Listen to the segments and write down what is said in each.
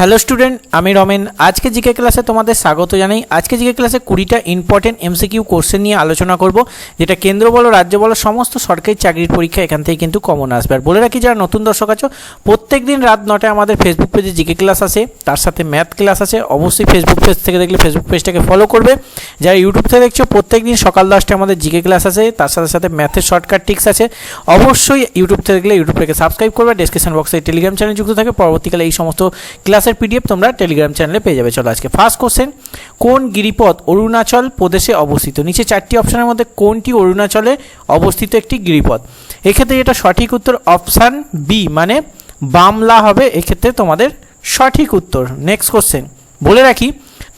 Hello student, আমি রমেন। আজকে GK ক্লাসে তোমাদের স্বাগত জানাই। আজকে জিকে ক্লাসে কুড়িটা ইম্পর্টেন্ট এমসিকিউ কোশ্চেন নিয়ে আলোচনা করব, যেটা কেন্দ্র বলো, রাজ্য বলো, সমস্ত সরকারি চাকরির পরীক্ষা এখান থেকে কিন্তু কমন আসবে। আর বলে রাখি, যারা নতুন দর্শক আছো প্রত্যেক দিন রাত নটায় আমাদের ফেসবুক পেজে জিকে ক্লাস আছে তার সাথে ম্যাথ ক্লাস আছে। অবশ্যই ফেসবুক পেজ থেকে দেখলে ফেসবুক পেজটাকে ফলো করবে। যারা ইউটিউব থেকে দেখছ প্রত্যেক দিন সকাল দশটায় আমাদের জিকে ক্লাস আছে তার সাথে সাথে ম্যাথের শর্টকাট টিক্স আছে। অবশ্যই ইউটিউব থেকে দেখলে ইউটিউব থেকে সাবস্ক্রাইব করবে। ডেসক্রিপশন বক্সে টেলিগ্রাম চ্যানেল যুক্ত থাকে। পরবর্তীকালে এই সমস্ত ক্লাসের পিডিএফ তোমরা টেলিগ্রাম চ্যানেলে পেয়ে যাবে। চলো আজকে ফার্স্ট কোশ্চেন কোন গিরিপথ অরুণাচল প্রদেশে অবস্থিত? নিচে চারটি অপশনের মধ্যে কোনটি অরুণাচলে অবস্থিত একটি গিরিপথ? এক্ষেত্রে এটা সঠিক উত্তর অপশান বি মানে বামলা হবে, এক্ষেত্রে তোমাদের সঠিক উত্তর। নেক্সট কোশ্চেন বলে রাখি,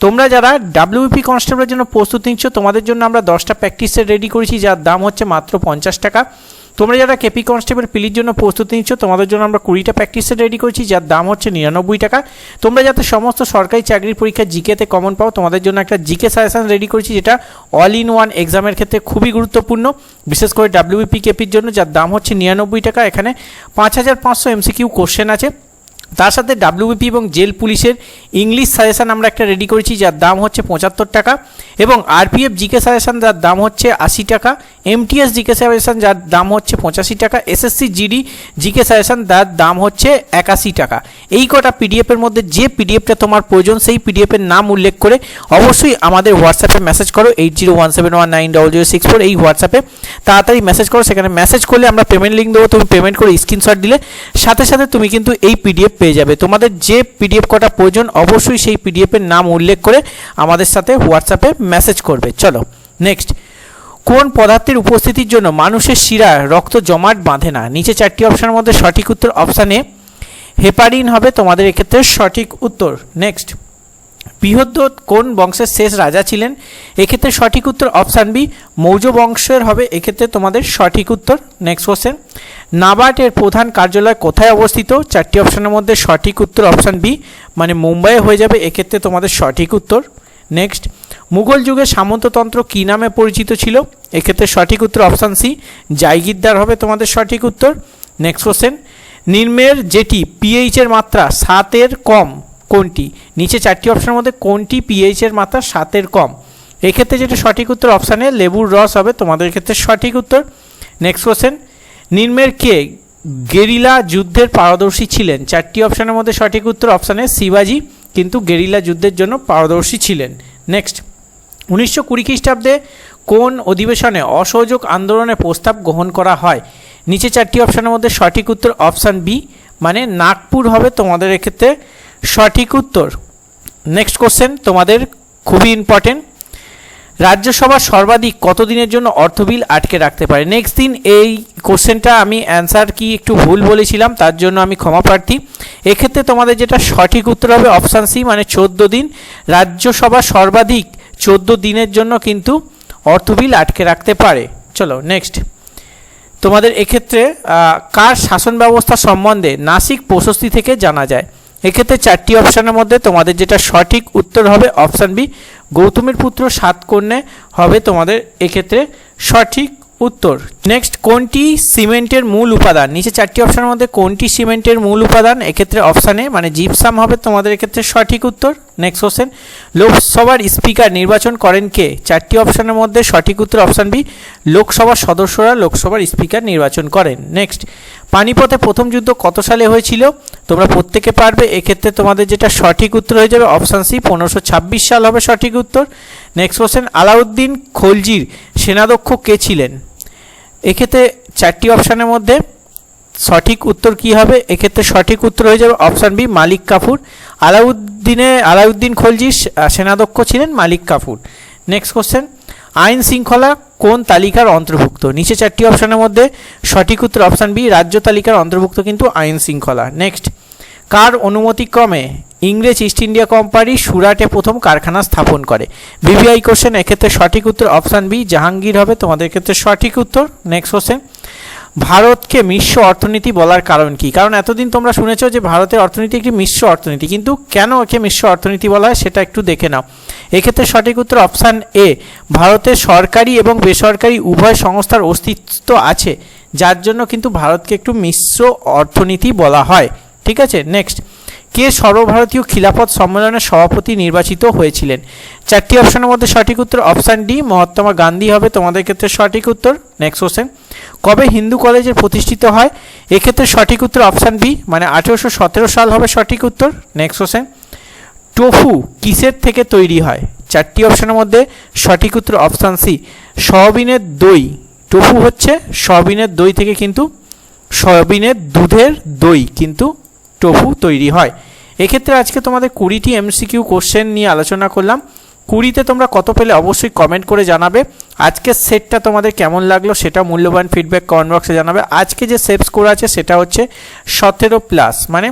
তোমরা যারা ডাব্লিউপি কনস্টেবলের জন্য প্রস্তুতি নিচ্ছ, তোমাদের জন্য আমরা দশটা প্র্যাকটিস সেট রেডি করেছি, যার দাম হচ্ছে মাত্র পঞ্চাশ টাকা। তোমরা যারা কেপি কনস্টেবল পিলির জন্য প্রস্তুতি নিচ্ছ, তোমাদের জন্য আমরা কুড়িটা প্র্যাকটিস সেট রেডি করেছি, যার দাম হচ্ছে নিরানব্বই টাকা। তোমরা যাতে সমস্ত সরকারি চাকরির পরীক্ষা জিকেতে কমন পাও, তোমাদের জন্য একটা জিকে সাজেশন রেডি করেছি, যেটা অল ইন ওয়ান এক্সামের ক্ষেত্রে খুবই গুরুত্বপূর্ণ। বিশেষ করে ডাব্লিউপি কেপির জন্য, যার দাম হচ্ছে নিরানব্বই টাকা, এখানে পাঁচ হাজার পাঁচশো এমসিকিউ কোশ্চেন আছে। তার সাথে ডাব্লিউবিপি এবং জেল পুলিশের ইংলিশ সাজেশন আমরা একটা রেডি করেছি, যার দাম হচ্ছে পঁচাত্তর টাকা এবং আরপিএফ জিকে সাজেশন যার দাম হচ্ছে আশি টাকা এমটিএস জিকে সাজেশন যার দাম হচ্ছে পঁচাশি টাকা এসএসসি জিডি জিকে সাজেশন যার দাম হচ্ছে একাশি টাকা। এই কটা পিডিএফের মধ্যে যে পিডিএফটা তোমার প্রয়োজন, সেই পিডিএফের নাম উল্লেখ করে অবশ্যই আমাদের হোয়াটসঅ্যাপে মেসেজ করো eight zero one seven one nine double zero six four এই হোয়াটসঅ্যাপে তাড়াতাড়ি মেসেজ করো, সেখানে মেসেজ করলে আমরা পেমেন্ট লিঙ্ক দেবো, তুমি পেমেন্ট করে স্ক্রিনশট দিলে। সাথে সাথে তুমি কিন্তু এই পিডিএফ পেয়ে যাবে। তোমাদের যে পিডিএফ কটা প্রয়োজন, অবশ্যই সেই পিডিএফের নাম উল্লেখ করে আমাদের সাথে হোয়াটসঅ্যাপে মেসেজ করবে। চলো নেক্সট কোন পদার্থের উপস্থিতির জন্য মানুষের শিরা রক্ত জমাট বাঁধে না? নিচে চারটি অপশানের মধ্যে সঠিক উত্তর অপশানে হেপারিন হবে তোমাদের এক্ষেত্রে সঠিক উত্তর। নেক্সট বৃহদ্র কোন বংশের শেষ রাজা ছিলেন? এক্ষেত্রে সঠিক উত্তর অপশান বি, মৌর্য বংশের হবে। এক্ষেত্রে তোমাদের সঠিক উত্তর। নেক্সট কোশ্চেন নাবার্ডের প্রধান কার্যালয় কোথায় অবস্থিত? চারটি অপশানের মধ্যে সঠিক উত্তর অপশান বি মানে মুম্বাইয়ে হয়ে যাবে। এক্ষেত্রে তোমাদের সঠিক উত্তর। নেক্সট মুঘল যুগে সামন্ততন্ত্র কী নামে পরিচিত ছিল? এক্ষেত্রে সঠিক উত্তর অপশান সি, জাইগিরদার হবে তোমাদের সঠিক উত্তর। নেক্সট কোশ্চেন নির্মের যেটি পিএইচের মাত্রা সাতের কম কোনটি? নিচে চারটি অপশনের মধ্যে কোনটি পিএইচের মাত্রা সাতের কম? এক্ষেত্রে যেটা সঠিক উত্তর অপশানে লেবুর রস হবে, তোমাদের ক্ষেত্রে সঠিক উত্তর। নেক্সট কোশ্চেন নির্মের কে গেরিলা যুদ্ধের পারদর্শী ছিলেন? চারটি অপশনের মধ্যে সঠিক উত্তর অপশানে শিবাজি, কিন্তু গেরিলা যুদ্ধের জন্য পারদর্শী ছিলেন। নেক্সট উনিশশো কুড়ি খ্রিস্টাব্দে কোন অধিবেশনে অসহযোগ আন্দোলনের প্রস্তাব গ্রহণ করা হয়? নিচে চারটি অপশনের মধ্যে সঠিক উত্তর অপশান বি মানে নাগপুর হবে তোমাদের এক্ষেত্রে। সঠিক উত্তর। নেক্সট কোশ্চেন তোমাদের খুবই ইম্পর্টেন্ট রাজ্যসভা সর্বাধিক কতদিনের জন্য অর্থ বিল আটকে রাখতে পারে? নেক্সট দিন এই কোশ্চেনটা আমি অ্যান্সার কি একটু ভুল বলেছিলাম, তার জন্য আমি ক্ষমা প্রার্থী। এক্ষেত্রে তোমাদের যেটা সঠিক উত্তর হবে অপশান সি মানে চোদ্দ দিন। রাজ্যসভা সর্বাধিক চোদ্দ দিনের জন্য কিন্তু অর্থ বিল আটকে রাখতে পারে। চলো নেক্সট তোমাদের এক্ষেত্রে কার শাসন ব্যবস্থা সম্বন্ধে নাসিক প্রশস্তি থেকে জানা যায়? এক্ষেত্রে চারটি অপশানের মধ্যে তোমাদের যেটা সঠিক উত্তর হবে অপশান বি, গৌতমের পুত্র সাত কন্যা হবে তোমাদের এক্ষেত্রে সঠিক উত্তর। নেক্সট কোনটি সিমেন্টের মূল উপাদান? নিচে চারটি অপশানের মধ্যে কোনটি সিমেন্টের মূল উপাদান? এক্ষেত্রে অপশানে মানে জিপসাম হবে, তোমাদের এক্ষেত্রে সঠিক উত্তর। নেক্সট কোশ্চেন লোকসভার স্পিকার নির্বাচন করেন কে? চারটি অপশানের মধ্যে সঠিক উত্তর অপশান বি লোকসভার সদস্যরা লোকসভার স্পিকার নির্বাচন করেন। নেক্সট পানিপথে প্রথম যুদ্ধ কত সালে হয়েছিল? তোমরা প্রত্যেকে পারবে, এক্ষেত্রে তোমাদের যেটা সঠিক উত্তর হয়ে যাবে অপশান সি পনেরোশো সাল হবে সঠিক উত্তর। নেক্সট কোশ্চেন আলাউদ্দিন খলজির সেনাধ্যক্ষ কে ছিলেন? এক্ষেত্রে চারটি অপশানের মধ্যে সঠিক উত্তর কি হবে? এক্ষেত্রে সঠিক উত্তর হয়ে যাবে অপশান বি, মালিক কাফুর। আলাউদ্দিনে, আলাউদ্দিন খলজি সেনাধ্যক্ষ ছিলেন মালিক কাফুর। নেক্সট কোশ্চেন আইন শৃঙ্খলা কোন তালিকার অন্তর্ভুক্ত? নিচে চারটি অপশানের মধ্যে সঠিক উত্তর অপশান বি, রাজ্য তালিকার অন্তর্ভুক্ত কিন্তু আইন শৃঙ্খলা। নেক্সট কার অনুমতিক্রমে ইংরেজ ইস্ট ইন্ডিয়া কোম্পানি সুরাটে প্রথম কারখানা স্থাপন করে। ভিভিআই কোশ্চেন এক্ষেত্রে সঠিক উত্তর অপশান বি জাহাঙ্গীর হবে। তোমাদের ক্ষেত্রে সঠিক উত্তর। নেক্সট কোশ্চেন ভারতকে মিশ্র অর্থনীতি বলার কারণ কি? কারণ এতদিন তোমরা শুনেছো যে ভারতের অর্থনীতি একটি মিশ্র অর্থনীতি, কিন্তু কেন একে মিশ্র অর্থনীতি বলা হয় সেটা একটু দেখে নাও। এক্ষেত্রে সঠিক উত্তর অপশান এ ভারতের সরকারি এবং বেসরকারি উভয় সংস্থার অস্তিত্ব আছে, যার জন্য কিন্তু ভারতকে একটু মিশ্র অর্থনীতি বলা হয়। ঠিক আছে? নেক্সট কে সর্বভারতীয় খিলাফত সম্মেলনের সভাপতি নির্বাচিত হয়েছিলেন? চারটি অপশনের মধ্যে সঠিক উত্তর অপশান ডি, মহাত্মা গান্ধী হবে। তোমাদের ক্ষেত্রে সঠিক উত্তর নেক্সট কোশ্চেন কবে হিন্দু কলেজের প্রতিষ্ঠিত হয়? এক্ষেত্রে সঠিক উত্তর অপশান বি মানে আঠেরোশো সতেরো সাল হবে সঠিক উত্তর নেক্সট কোশ্চেন টোফু কিসের থেকে তৈরি হয়? চারটি অপশনের মধ্যে সঠিক উত্তর অপশান সি, সয়াবিনের দই। টোফু হচ্ছে সয়াবিনের দই থেকে কিন্তু সয়াবিনের দুধের দই কিন্তু টোফু তৈরি হয়। এক্ষেত্রে আজকে তোমাদের কুড়িটি এমসিকিউ কোশ্চেন নিয়ে আলোচনা করলাম। কুড়িতে তোমরা কত পেলে অবশ্যই কমেন্ট করে জানাবে। আজকের সেটটা তোমাদের কেমন লাগল সেটা মূল্যবান ফিডব্যাক কমেন্ট বক্সে জানাবে। আজকে যে সেভ স্কোর আছে সেটা হচ্ছে সতেরো প্লাস মানে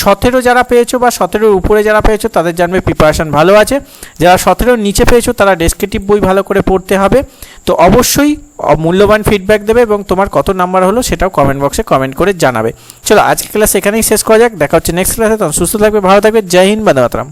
সতেরো যারা পেয়েছ বা সতেরোর উপরে যারা পেয়েছ তাদের জানবে প্রিপারেশান ভালো আছে। যারা সতেরোর নিচে পেয়েছ তারা ডেসক্রিপটিভ বই ভালো করে পড়তে হবে। তো অবশ্যই মূল্যবান ফিডব্যাক দেবে এবং তোমার কত নাম্বার হলো সেটাও কমেন্ট বক্সে কমেন্ট করে জানাবে। চলো আজকে ক্লাস এখানেই শেষ করা যাক, দেখা হচ্ছে নেক্সট ক্লাসে তখন সুস্থ থাকবে, ভালো থাকবে, জয় হিন্দ বাদামাতরাম